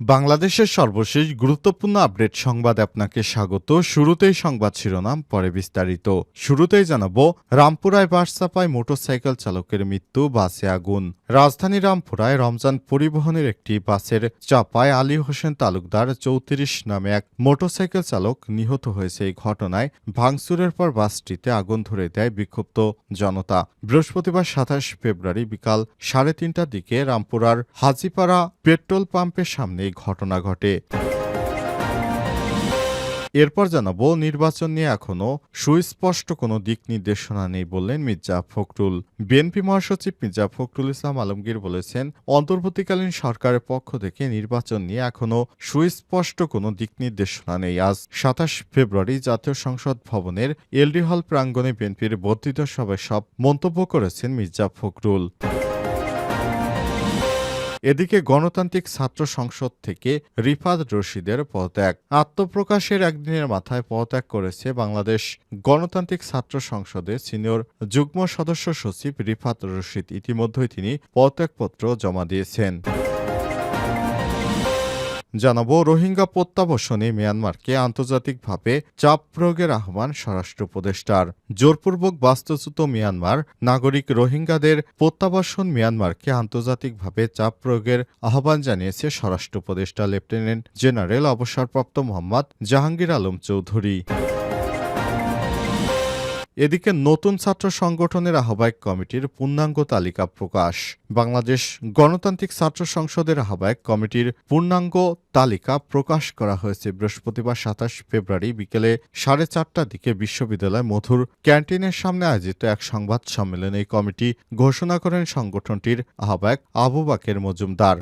বাংলাদেশের সর্বশেষ গুরুত্বপূর্ণ আপডেট সংবাদ আপনাকে স্বাগত। শুরুতেই সংবাদ শিরোনাম, পরে বিস্তারিত। শুরুতেই জানাব, রামপুরায় বাস চাপায় মোটরসাইকেল চালকের মৃত্যু, বাসে আগুন। রাজধানী রামপুরায় রমজান পরিবহনের একটি বাসের চাপায় আলী হোসেন তালুকদার চৌত্রিশ নামে এক মোটরসাইকেল চালক নিহত হয়েছে এই ঘটনায়। ভাঙচুরের পর বাসটিতে আগুন ধরে দেয় বিক্ষুব্ধ জনতা। বৃহস্পতিবার সাতাশ ফেব্রুয়ারি বিকাল সাড়ে তিনটার দিকে রামপুরার হাজিপাড়া পেট্রোল পাম্পের সামনে এই ঘটনা ঘটে। এরপর জানাব, নির্বাচন নিয়ে এখনও সুস্পষ্ট কোনো দিক নির্দেশনা নেই বললেন মির্জা ফখরুল। বিএনপি মহাসচিব মির্জা ফখরুল ইসলাম আলমগীর বলেছেন, অন্তর্বর্তীকালীন সরকারের পক্ষ থেকে নির্বাচন নিয়ে এখনও সুস্পষ্ট কোনো দিক নির্দেশনা নেই। আজ সাতাশ ফেব্রুয়ারি জাতীয় সংসদ ভবনের এলডি হল প্রাঙ্গণে বিএনপির বর্ধিত সভায় সব মন্তব্য করেছেন মির্জা ফখরুল। এদিকে গণতান্ত্রিক ছাত্র সংসদ থেকে রিফাত রশিদের পদত্যাগ। আত্মপ্রকাশের একদিনের মাথায় পদত্যাগ করেছে বাংলাদেশ গণতান্ত্রিক ছাত্র সংসদে সিনিয়র যুগ্ম সদস্য সচিব রিফাত রশিদ। ইতিমধ্যেই তিনি পদত্যাগপত্র জমা দিয়েছেন। জানাব, রোহিঙ্গা প্রত্যাবাসনে মিয়ানমারকে আন্তর্জাতিকভাবে চাপ প্রয়োগের আহ্বান স্বরাষ্ট্র উপদেষ্টার। জোরপূর্বক বাস্তুচ্যুত মিয়ানমার, নাগরিক রোহিঙ্গাদের প্রত্যাবাসন মিয়ানমারকে আন্তর্জাতিকভাবে চাপ প্রয়োগের আহ্বান জানিয়েছে স্বরাষ্ট্র উপদেষ্টা লেফটেন্যান্ট জেনারেল অবসরপ্রাপ্ত মোহাম্মদ জাহাঙ্গীর আলম চৌধুরী। এদিকে নতুন ছাত্র সংগঠনের আহ্বায়ক কমিটির পূর্ণাঙ্গ তালিকা প্রকাশ। বাংলাদেশ গণতান্ত্রিক ছাত্র সংসদের আহ্বায়ক কমিটির পূর্ণাঙ্গ তালিকা প্রকাশ করা হয়েছে বৃহস্পতিবার সাতাশ ফেব্রুয়ারি বিকেলে সাড়ে চারটার দিকে বিশ্ববিদ্যালয় মধুর ক্যান্টিনের সামনে আয়োজিত এক সংবাদ সম্মেলনে এই কমিটি ঘোষণা করেন সংগঠনটির আহ্বায়ক আবু বাকের মজুমদার।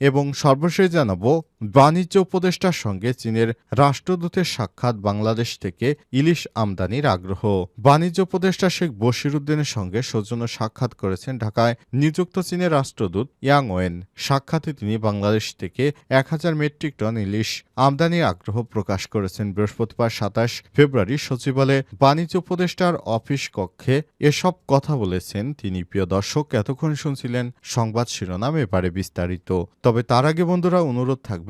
এবং সর্বশেষ জানাব বাণিজ্য উপদেষ্টার সঙ্গে চীনের রাষ্ট্রদূতের সাক্ষাৎ বাংলাদেশ থেকে ইলিশ আমদানির আগ্রহ। বাণিজ্য উপদেষ্টা শেখ বশিরুদ্দিনের সঙ্গে সৌজন্য সাক্ষাৎ করেছেন ঢাকায় নিযুক্ত চীনের রাষ্ট্রদূত ইয়াং ওয়েন সাক্ষাতে তিনি বাংলাদেশ থেকে এক হাজার মেট্রিক টন ইলিশ আমদানির আগ্রহ প্রকাশ করেছেন। বৃহস্পতিবার সাতাশ ফেব্রুয়ারি সচিবালয়ে বাণিজ্য উপদেষ্টার অফিস কক্ষে এসব কথা বলেছেন তিনি। প্রিয় দর্শক, এতক্ষণ শুনছিলেন সংবাদ শিরোনাম, এবারে বিস্তারিত। তবে তার আগে বন্ধুরা, অনুরোধ থাকবে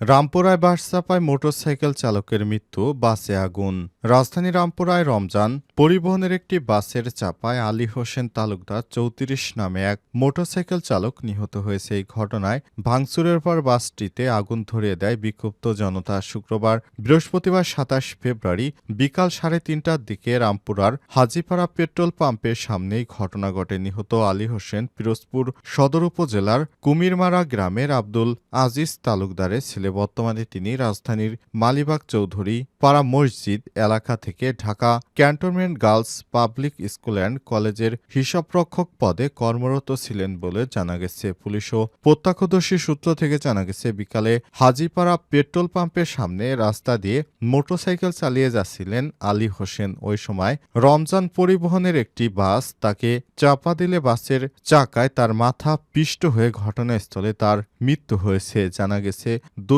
রামপুরায় বাস চাপায় মোটরসাইকেল চালকের মৃত্যু, বাসে আগুন। রাজধানী রামপুরায় রমজান, পরিবহনের একটি বাসের চাপায় আলী হোসেন তালুকদার চৌত্রিশ নামে এক মোটরসাইকেল চালক নিহত হয়েছে। এই ঘটনায় ভাঙচুরের পর বাসটিতে আগুন ধরিয়ে দেয় বিক্ষুব্ধ জনতা। শুক্রবার বৃহস্পতিবার সাতাশ ফেব্রুয়ারি বিকাল সাড়ে তিনটার দিকে রামপুরার হাজিপাড়া পেট্রোল পাম্পের সামনেই ঘটনা ঘটে। নিহত আলী হোসেন পিরোজপুর সদর উপজেলার কুমিরমারা গ্রামের আব্দুল আজিজ তালুকদারের ছেলে বর্তমানে তিনি রাজধানীর মালিবাগ চৌধুরী পাড়া মসজিদ এলাকা থেকে Dhaka cantonment girls public school and কলেজের হিসাবরক্ষক পদে কর্মরত ছিলেন বলে জানা গেছে। পুলিশ ও প্রত্যক্ষদর্শী সূত্র থেকে জানা গেছে, বিকালে হাজিপাড়া পেট্রোল পাম্পের সামনে রাস্তা দিয়ে মোটরসাইকেল চালিয়ে যাচ্ছিলেন আলী হোসেন। ওই সময় রমজান পরিবহনের একটি বাস তাকে চাপা দিলে বাসের চাকায় তার মাথা পিষ্ট হয়ে ঘটনাস্থলে তার মৃত্যু হয়েছে। জানা গেছে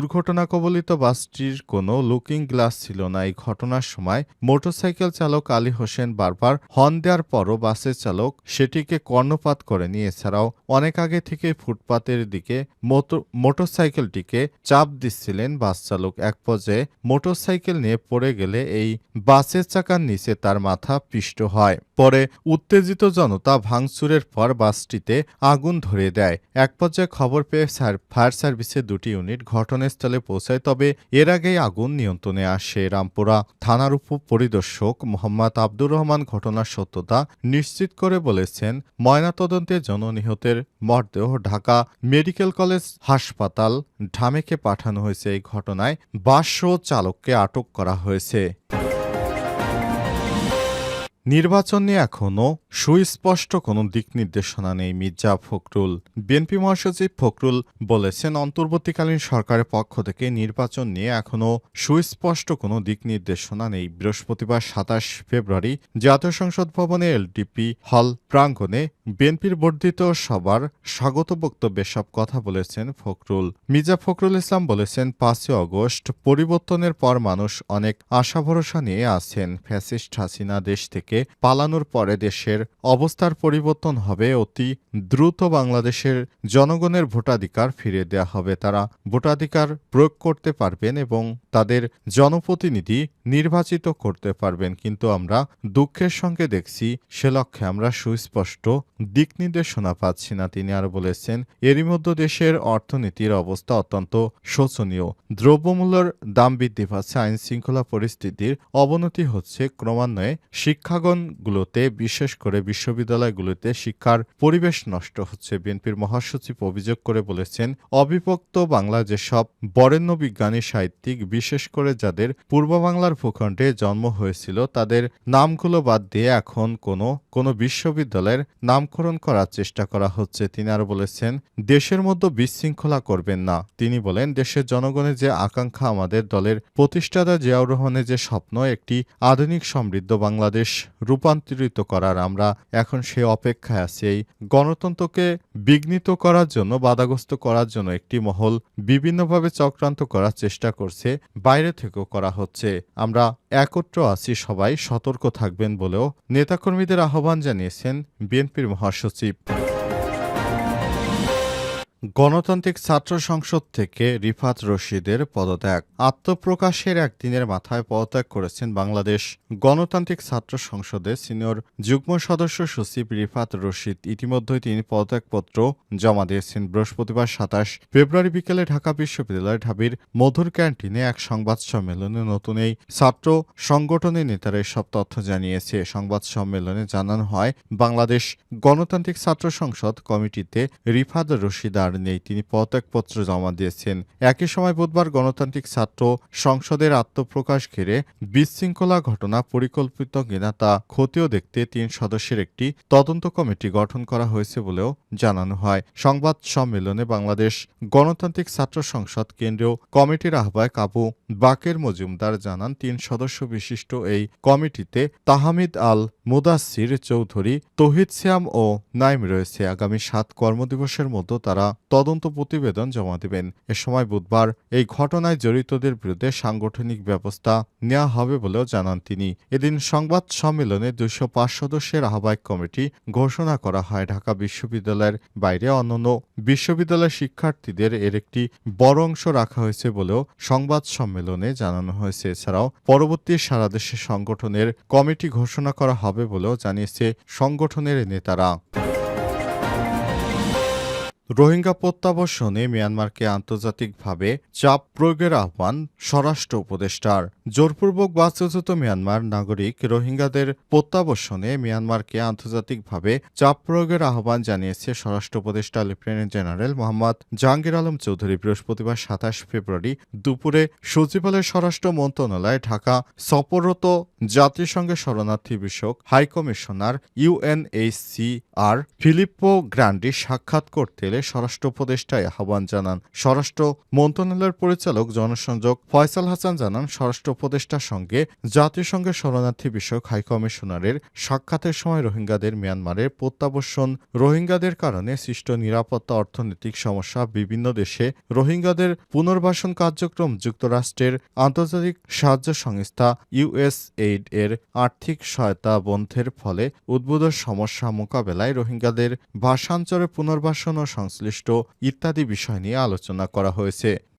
দুর্ঘটনা কবলিত বাসটির কোনো লুকিং গ্লাস ছিল না। এই ঘটনার সময় মোটরসাইকেল চালক আলী হোসেন বারবার হর্ন দেওয়ার পরও বাসের চালক সেটিকে কর্ণপাত করেনি এছাড়াও অনেক আগে থেকে ফুটপাতের দিকে মোটরসাইকেলটিকে চাপ দিচ্ছিলেন বাস চালক। এক পর্যায়ে মোটরসাইকেল নিয়ে পড়ে গেলে এই বাসের চাকার নিচে তার মাথা পিষ্ট হয়। পরে উত্তেজিত জনতা ভাঙচুরের পর বাসটিতে আগুন ধরে দেয়। এক পর্যায়ে খবর পেয়ে ফায়ার সার্ভিসের দুটি ইউনিট ঘটনাস্থলে পৌঁছায়, তবে এর আগেই আগুন নিয়ন্ত্রণে আসে। রামপুরা থানার উপ পরিদর্শক মোহাম্মদ আব্দুর রহমান ঘটনার সত্যতা নিশ্চিত করে বলেছেন ময়নাতদন্তের জন্য নিহতের মরদেহ ঢাকা মেডিকেল কলেজ হাসপাতাল ঢামেকে পাঠানো হয়েছে। এই ঘটনায় বাস ও চালককে আটক করা হয়েছে। নির্বাচন নিয়ে এখনও সুস্পষ্ট কোনো দিক নির্দেশনা নেই মির্জা ফখরুল। বিএনপি মহাসচিব ফখরুল বলেছেন, অন্তর্বর্তীকালীন সরকারের পক্ষ থেকে নির্বাচন নিয়ে এখনও সুস্পষ্ট কোনো দিক নির্দেশনা নেই। বৃহস্পতিবার সাতাশ ফেব্রুয়ারি জাতীয় সংসদ ভবনে এলডিপি হল প্রাঙ্গণে বিএনপির বর্ধিত সবার স্বাগত বক্তব্যে সব কথা বলেছেন ফখরুল। মির্জা ফখরুল ইসলাম বলেছেন, পাঁচই অগস্ট পরিবর্তনের পর মানুষ অনেক আশা ভরসা নিয়ে আছেন। ফ্যাসিস্ট হাসিনা দেশ থেকে পালানোর পরে দেশের অবস্থার পরিবর্তন হবে, অতি দ্রুত বাংলাদেশের জনগণের ভোটাধিকার ফিরে দেওয়া হবে। তারা ভোটাধিকার প্রয়োগ করতে পারবেন এবং তাদের জনপ্রতিনিধি নির্বাচিত করতে পারবেন। কিন্তু আমরা দুঃখের সঙ্গে দেখছি, সে লক্ষ্যে আমরা সুস্পষ্ট দিক নির্দেশনা পাচ্ছি না। তিনি আরও বলেছেন, এরই মধ্যে দেশের অর্থনীতির অবস্থা অত্যন্ত শোচনীয়। দ্রব্যমূল্যের দাম বৃদ্ধি পাচ্ছে আইন শৃঙ্খলা পরিস্থিতির অবনতি হচ্ছে। ক্রমান্বয়ে শিক্ষাগণগুলোতে, বিশেষ করে বিশ্ববিদ্যালয়গুলোতে শিক্ষার পরিবেশ নষ্ট হচ্ছে। বিএনপির মহাসচিব অভিযোগ করে বলেছেন, অবিভক্ত বাংলা যেসব বরেণ্য বিজ্ঞানী সাহিত্যিক, বিশেষ করে যাদের পূর্ব বাংলার ভূখণ্ডে জন্ম হয়েছিল, তাদের নামগুলো বাদ দিয়ে এখন কোনো কোনো বিশ্ববিদ্যালয়ের নামকরণ করার চেষ্টা করা হচ্ছে। তিনি আরও বলেছেন, দেশের মধ্যে বিশৃঙ্খলা করবেন না। তিনি বলেন, দেশের জনগণের যে আকাঙ্ক্ষা, আমাদের দলের প্রতিষ্ঠাতা জিয়াউর রহমানের যে স্বপ্ন, একটি আধুনিক সমৃদ্ধ বাংলাদেশ রূপান্তরিত করার আমরা এখন সে অপেক্ষায় আছি। এই গণতন্ত্রকে বিঘ্নিত করার জন্য, বাধাগ্রস্ত করার জন্য একটি মহল বিভিন্নভাবে চক্রান্ত করার চেষ্টা করছে, বাইরে থেকেও করা হচ্ছে। আমরা একত্র আছি, সবাই সতর্ক থাকবেন বলেও নেতাকর্মীদের আহ্বান জানিয়েছেন বিএনপির মহাসচিব। গণতান্ত্রিক ছাত্র সংসদ থেকে রিফাত রশিদের পদত্যাগ। আত্মপ্রকাশের একদিনের মাথায় পদত্যাগ করেছেন বাংলাদেশ গণতান্ত্রিক ছাত্র সংসদের সিনিয়র যুগ্ম সদস্য সচিব রিফাত রশিদ। ইতিমধ্যেই তিনি পদত্যাগপত্র জমা দিয়েছেন। বৃহস্পতিবার সাতাশ ফেব্রুয়ারি বিকেলে ঢাকা বিশ্ববিদ্যালয় ঢাবির মধুর ক্যান্টিনে এক সংবাদ সম্মেলনে নতুন এই ছাত্র সংগঠনের নেতারা এসব তথ্য জানিয়েছে। সংবাদ সম্মেলনে জানানো হয়, বাংলাদেশ গণতান্ত্রিক ছাত্র সংসদ কমিটিতে রিফাত রশিদ আর নেই তিনি পদত্যাগপত্র জমা দিয়েছেন। একই সময় বুধবার গণতান্ত্রিক ছাত্র সংসদের আত্মপ্রকাশ ঘিরে বিশৃঙ্খলা ঘটনা পরিকল্পিত কিনা তা খতিয়ে দেখতে তিন সদস্যের একটি তদন্ত কমিটি গঠন করা হয়েছে বলেও জানানো হয়। সংবাদ সম্মেলনে বাংলাদেশ গণতান্ত্রিক ছাত্র সংসদ কেন্দ্রীয় কমিটির আহ্বায়ক আবু বাকের মজুমদার জানান, তিন সদস্য বিশিষ্ট এই কমিটিতে তাহমিদ আল মুদাসির চৌধুরী, তহিদ শ্যাম ও নাইম রয়েছে। আগামী সাত কর্মদিবসের মধ্যে তারা তদন্ত প্রতিবেদন জমা দেবেন। এ সময় বুধবার এই ঘটনায় জড়িতদের বিরুদ্ধে সাংগঠনিক ব্যবস্থা নেওয়া হবে বলেও জানান তিনি। এদিন সংবাদ সম্মেলনে দুইশো পাঁচ সদস্যের আহ্বায়ক কমিটি ঘোষণা করা হয়। ঢাকা বিশ্ববিদ্যালয়ের বাইরে অন্যান্য বিশ্ববিদ্যালয়ের শিক্ষার্থীদের এর একটি বড় অংশ রাখা হয়েছে বলেও সংবাদ সম্মেলনে জানানো হয়েছে। এছাড়াও পরবর্তী সারা দেশে সংগঠনের কমিটি ঘোষণা করা হবে বলেও জানিয়েছে সংগঠনের নেতারা। রোহিঙ্গা প্রত্যাবর্ষণে মিয়ানমারকে আন্তর্জাতিকভাবে চাপ প্রয়োগের আহ্বান স্বরাষ্ট্র উপদেষ্টার। জোরপূর্বক বাস্তুচ্যুত মিয়ানমার নাগরিক রোহিঙ্গাদের প্রত্যাবর্ষণে মিয়ানমারকে আন্তর্জাতিকভাবে চাপ প্রয়োগের আহ্বান জানিয়েছে স্বরাষ্ট্র উপদেষ্টা লেফটেন্যান্ট জেনারেল মোহাম্মদ জাহাঙ্গীর আলম চৌধুরী বৃহস্পতিবার সাতাশ ফেব্রুয়ারি দুপুরে সচিবালয় স্বরাষ্ট্র মন্ত্রণালয় ঢাকা সফররত জাতিসংঘের শরণার্থী বিষয়ক হাইকমিশনার ইউএনএইচসিআর ফিলিপ্পো গ্র্যান্ডি সাক্ষাৎ করতে এলে স্বরাষ্ট্র উপদেষ্টায় আহ্বান জানান। স্বরাষ্ট্র মন্ত্রণালয়ের পরিচালক জনসংযোগ ফয়সাল হাসান জানান, স্বরাষ্ট্র উপদেষ্টার সঙ্গে জাতিসংঘের শরণার্থী বিষয়ক হাইকমিশনারের সাক্ষাতের সময় রোহিঙ্গাদের মিয়ানমারের প্রত্যাবর্ষণ রোহিঙ্গাদের কারণে সৃষ্ট নিরাপত্তা অর্থনৈতিক সমস্যা বিভিন্ন দেশে রোহিঙ্গাদের পুনর্বাসন কার্যক্রম যুক্তরাষ্ট্রের আন্তর্জাতিক সাহায্য সংস্থা ইউএসএইড এর আর্থিক সহায়তা বন্ধের ফলে উদ্ভূত সমস্যা মোকাবেলায় রোহিঙ্গাদের ভাষাঞ্চরে পুনর্বাসন ও সংশ্লিষ্ট ইত্যাদি বিষয় নিয়ে আলোচনা করা হয়েছে।